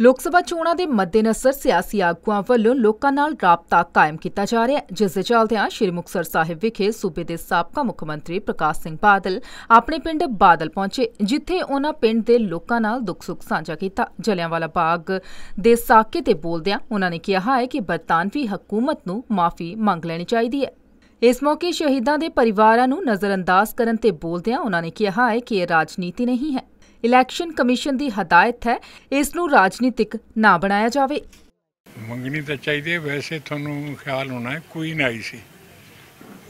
ਲੋਕ ਸਭਾ ਚੋਣਾਂ ਦੇ ਮੱਦੇਨਜ਼ਰ ਸਿਆਸੀ ਆਗੂਆਂ ਵੱਲੋਂ ਲੋਕਾਂ ਨਾਲ ਰਾਬਤਾ ਕਾਇਮ ਕੀਤਾ ਜਾ ਰਿਹਾ ਹੈ, ਜਿਸ ਦੇ ਚੱਲਦਿਆਂ ਸ਼੍ਰੀ ਮੁਕਤਸਰ ਸਾਹਿਬ ਵਿਖੇ ਸੂਬੇ ਦੇ ਸਾਬਕਾ ਮੁੱਖ ਮੰਤਰੀ ਪ੍ਰਕਾਸ਼ ਸਿੰਘ ਬਾਦਲ ਆਪਣੇ ਪਿੰਡ ਬਾਦਲ ਪਹੁੰਚੇ, ਜਿੱਥੇ ਉਹਨਾਂ ਪਿੰਡ ਦੇ ਲੋਕਾਂ ਨਾਲ ਦੁੱਖ ਸੁੱਖ ਸਾਂਝਾ ਕੀਤਾ। ਜਲਿਆਂਵਾਲਾ ਬਾਗ ਦੇ ਸਾਕੇ ਤੇ ਬੋਲਦਿਆਂ ਉਹਨਾਂ ਨੇ ਕਿਹਾ ਹੈ ਕਿ ਬਰਤਾਨਵੀ ਹਕੂਮਤ ਨੂੰ ਮਾਫੀ ਮੰਗ ਲੈਣੀ ਚਾਹੀਦੀ ਹੈ। ਇਸ ਮੌਕੇ ਸ਼ਹੀਦਾਂ ਦੇ ਪਰਿਵਾਰਾਂ ਨੂੰ ਨਜ਼ਰਅੰਦਾਜ਼ ਕਰਨ ਤੇ ਬੋਲਦਿਆਂ ਉਹਨਾਂ ਨੇ ਕਿਹਾ ਹੈ ਕਿ ਇਹ ਰਾਜਨੀਤੀ ਨਹੀਂ ਹੈ। ਇਲੈਕਸ਼ਨ ਕਮਿਸ਼ਨ ਦੀ ਹਦਾਇਤ ਹੈ ਇਸ ਨੂੰ ਰਾਜਨੀਤਿਕ ਨਾ ਬਣਾਇਆ ਜਾਵੇ। ਮੰਗਣੀ ਤਾਂ ਚਾਹੀਦੀ ਹੈ ਵੈਸੇ ਤੁਹਾਨੂੰ ਖਿਆਲ ਹੋਣਾ ਹੈ ਕੋਈ ਨਾ ਆਈ ਸੀ।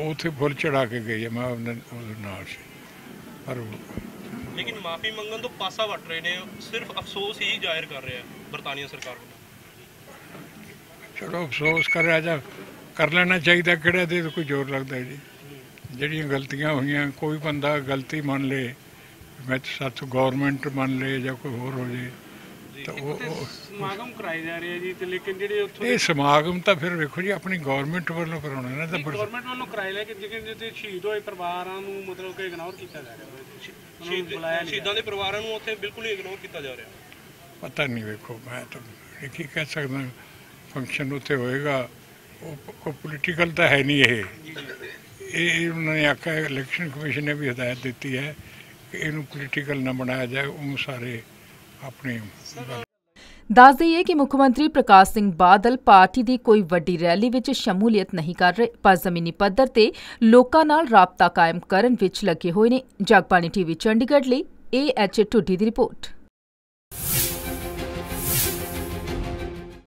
ਉਹ ਉੱਥੇ ਫੁੱਲ ਚੜਾ ਕੇ ਗਈ ਹੈ ਮੈਂ ਉਹਨਾਂ ਉਹਦੇ ਨਾਲ ਸੀ। ਪਰ ਲੇਕਿਨ ਮਾਫੀ ਮੰਗਣ ਤੋਂ ਪਾਸਾ ਵੱਟ ਰਹੇ ਨੇ ਸਿਰਫ ਅਫਸੋਸ ਹੀ ਜ਼ਾਹਿਰ ਕਰ ਰਿਹਾ ਹੈ ਬਰਤਾਨੀਆ ਸਰਕਾਰ ਵੱਲੋਂ। ਚਲੋ ਅਫਸੋਸ ਕਰ ਰਿਹਾ ਜਾ ਕਰ ਲੈਣਾ ਚਾਹੀਦਾ ਕਿਹੜਾ ਦੇ ਕੋਈ ਜ਼ੋਰ ਲੱਗਦਾ ਜੀ? ਜਿਹੜੀਆਂ ਗਲਤੀਆਂ ਹੋਈਆਂ ਕੋਈ ਬੰਦਾ ਗਲਤੀ ਮੰਨ ਲੇ ਮੈਂ ਸਾਥੋਂ ਗਵਰਨਮੈਂਟ ਮੰਨ ਲੇ ਜਾਂ ਕੋਈ ਹੋਰ ਹੋ ਜੇ ਤਾਂ ਉਹ ਸਮਾਗਮ ਕਰਾਏ ਜਾ ਰਹੇ ਆ ਜੀ ਤੇ ਲੇਕਿਨ ਜਿਹੜੇ ਉੱਥੋਂ ਇਹ ਸਮਾਗਮ ਤਾਂ ਫਿਰ ਵੇਖੋ ਜੀ ਆਪਣੀ ਗਵਰਨਮੈਂਟ ਵੱਲੋਂ ਕਰਾਉਣਾ ਨਾ ਤਾਂ ਗਵਰਨਮੈਂਟ ਵੱਲੋਂ ਕਰਾਏ ਲੈ ਕਿ ਜਿਹੜੇ ਜਿਹੜੇ ਸ਼ਹੀਦ ਹੋਏ ਪਰਿਵਾਰਾਂ ਨੂੰ ਮਤਲਬ ਕਿ ਇਗਨੋਰ ਕੀਤਾ ਜਾ ਰਿਹਾ ਹੈ ਸ਼ਹੀਦ ਦੇ ਪਰਿਵਾਰਾਂ ਨੂੰ ਉੱਥੇ ਬਿਲਕੁਲ ਹੀ ਇਗਨੋਰ ਕੀਤਾ ਜਾ ਰਿਹਾ। ਪਤਾ ਨਹੀਂ ਵੇਖੋ ਮੈਂ ਤਾਂ ਇਹ ਕੀ ਕਹਿ ਸਕਦਾ ਫੰਕਸ਼ਨ ਉੱਥੇ ਹੋਏਗਾ ਉਹ ਪੋਲੀਟੀਕਲ ਤਾਂ ਹੈ ਨਹੀਂ ਇਹ। ਇਹ ਉਹਨਾਂ ਨੇ ਆਖਿਆ ਇਲੈਕਸ਼ਨ ਕਮਿਸ਼ਨ ਨੇ ਵੀ ਹਦਾਇਤ ਦਿੱਤੀ ਹੈ। ਇਹਨੂੰ ਪੋਲੀਟੀਕਲ ਨਾ ਬਣਾਇਆ ਜਾਏ, ਉਹ ਸਾਰੇ ਆਪਣੇ ਦੱਸ ਦਈਏ ਕਿ ਮੁੱਖ ਮੰਤਰੀ ਪ੍ਰਕਾਸ਼ ਸਿੰਘ ਬਾਦਲ ਪਾਰਟੀ ਦੀ ਕੋਈ ਵੱਡੀ ਰੈਲੀ ਵਿੱਚ ਸ਼ਮੂਲੀਅਤ ਨਹੀਂ ਕਰ ਰਹੇ, ਪਰ ਜ਼ਮੀਨੀ ਪੱਧਰ ਤੇ ਲੋਕਾਂ ਨਾਲ ਰਾਬਤਾ ਕਾਇਮ ਕਰਨ ਵਿੱਚ ਲੱਗੇ ਹੋਏ ਨੇ। ਜਗਬਾਣੀ ਟੀਵੀ ਚੰਡੀਗੜ੍ਹ ਲਈ ਏ ਐਚ ਟੁੱਡੀ ਦੀ ਰਿਪੋਰਟ।